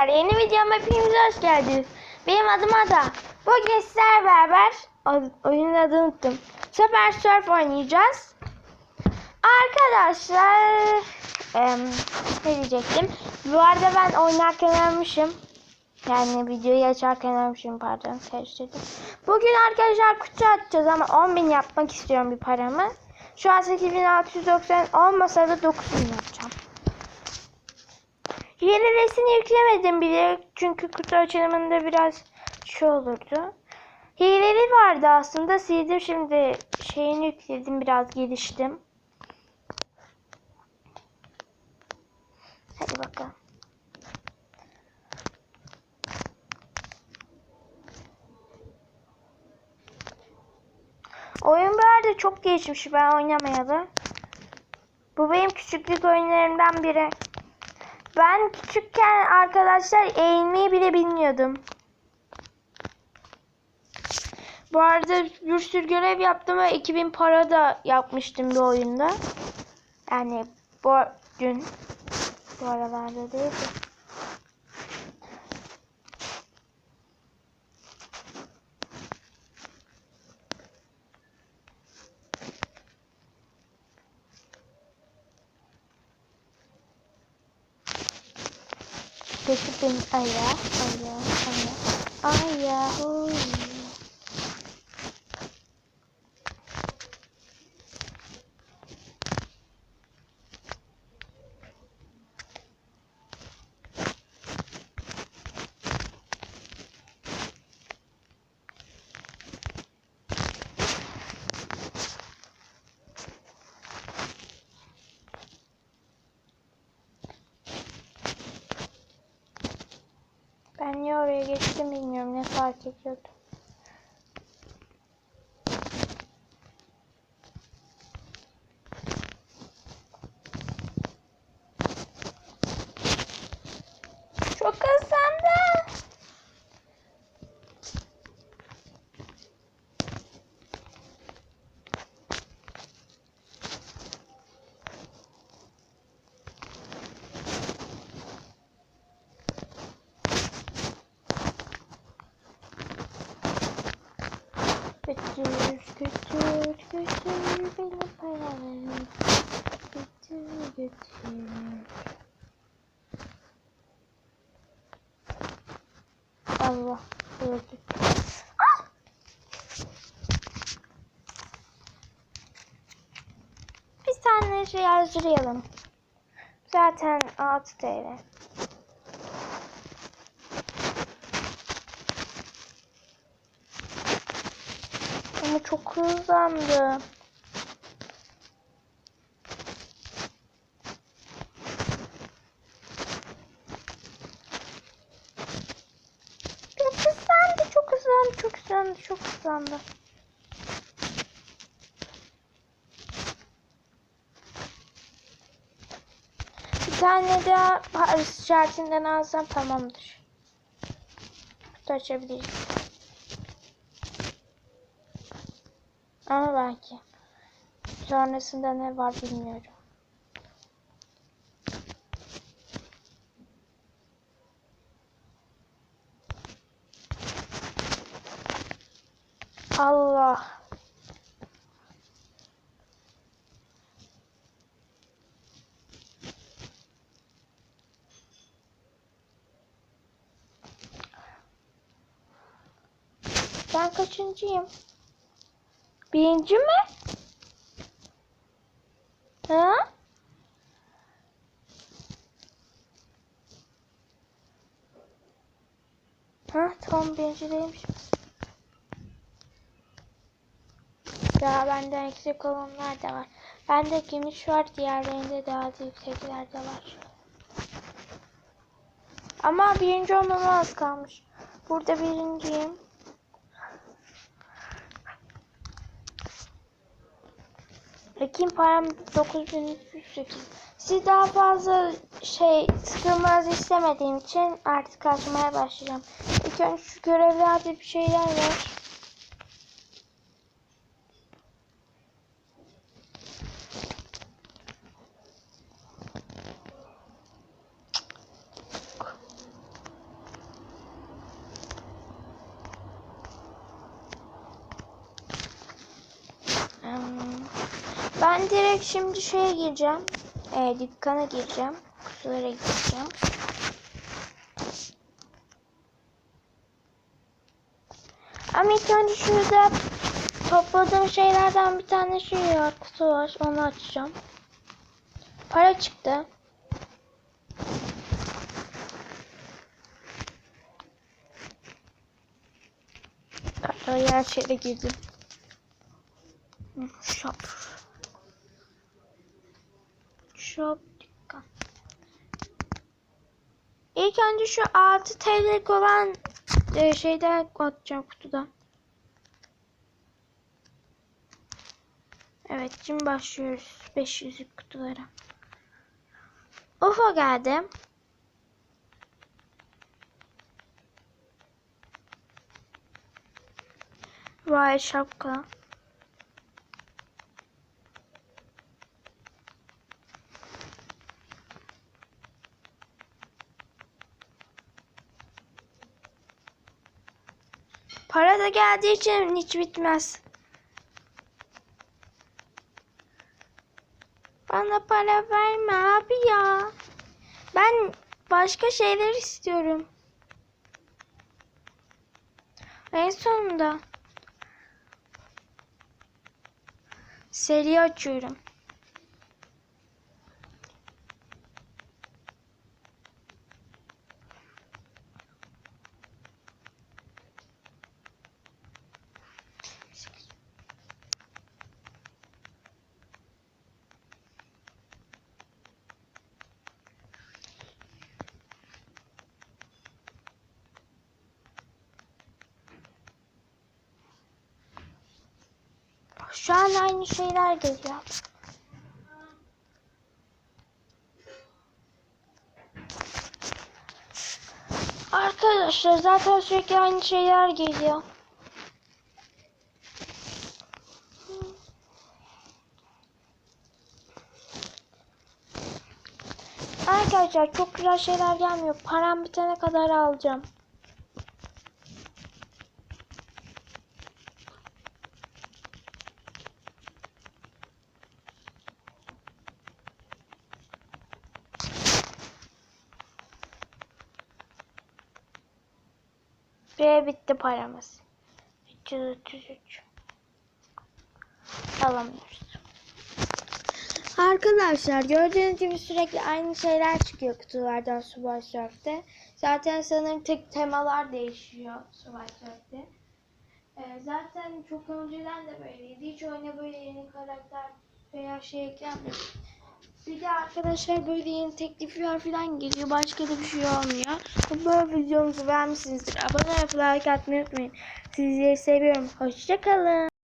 arkadaşlar yeni videoma hepiniz hoş geldiniz. Benim adım Ada. Bugün sizlerle beraber oyunun adını unuttum. Super Surf oynayacağız. Arkadaşlar em, ne diyecektim? Bu arada ben oynarken ölmüşüm. Yani videoyu açarken ölmüşüm pardon karıştırdım. Bugün arkadaşlar kutu açacağız ama 10.000 yapmak istiyorum bir paramı. Şu an 8690 olmasa da 9000 yapacağım. Yeni resim yüklemedim bile çünkü kutu açılımında biraz şey olurdu. Hileli vardı aslında sildim şimdi şeyini yükledim biraz geliştim. Hadi bakalım. Oyun bu arada çok geçmiş ben oynamayalı. Bu benim küçüklük oyunlarımdan biri. Ben küçükken arkadaşlar eğilmeyi bile bilmiyordum. Bu arada bir sürü görev yaptım ve 2000 para da yapmıştım bir oyunda. Yani bu dün bu aralarda değil de. This has been Aya, Aya, Aya, Aya, Hoya. Oh, oraya geçtim bilmiyorum ne fark ediyordum. Çok hızlandı. Götür, götür, beni paranı. Götür, götür. Allah öldü. Ah! Bir tane şey yazdıralım. Zaten 6 TL. Çok hızlandı. Çok hızlandı, çok hızlandı, çok hızlandı, çok hızlandı. Bir tane daha Paris işaretinden alsam tamamdır. Kutu açabiliriz. Ama belki. Sonrasında ne var bilmiyorum. Allah. Ben kaçıncıyım? Birinci mi? Ha? Ha tamam birinci değilmiş. Ya benden yüksek olanlar da var. Bende gümüş var, diğerlerinde daha da yüksekler de var. Ama birinci olmama az kalmış. Burada birinciyim. Ekim param 9308. Siz daha fazla şey sıkılmanızı istemediğim için artık açmaya başlayacağım. İlk önce şu görevlerde bir şeyler var. Ben direkt şimdi şeye gireceğim. E, dükkana gireceğim. Kutulara gireceğim. Ama ilk önce şurada topladığım şeylerden bir tane şey var. Kutu var. Onu açacağım. Para çıktı. Hatta yer şeyle girdim. Hı, Shop dükkan. İlk önce şu 6 TL'lik olan e, şeyden atacağım kutudan. Evet şimdi başlıyoruz 500'lük kutulara. UFO geldi. Royal şapka. Para da geldiği için hiç bitmez. Bana para verme abi ya. Ben başka şeyler istiyorum. En sonunda. Seri açıyorum. Şu an aynı şeyler geliyor. Arkadaşlar zaten sürekli aynı şeyler geliyor. Arkadaşlar çok güzel şeyler gelmiyor. Param bitene kadar alacağım. Ve bitti paramız. 333. Alamıyoruz. Arkadaşlar gördüğünüz gibi sürekli aynı şeyler çıkıyor kutulardan Surf'te. Zaten sanırım tek temalar değişiyor Subway Surf'te. Ee, zaten çok önceden de böyleydi. Hiç oyuna böyle yeni karakter veya şey eklenmedi. Bir de arkadaşlar böyle yeni teklifler falan geliyor. Başka da bir şey olmuyor. Böyle videomuzu beğenmişsinizdir. Abone olup like atmayı unutmayın. Sizleri seviyorum. Hoşçakalın.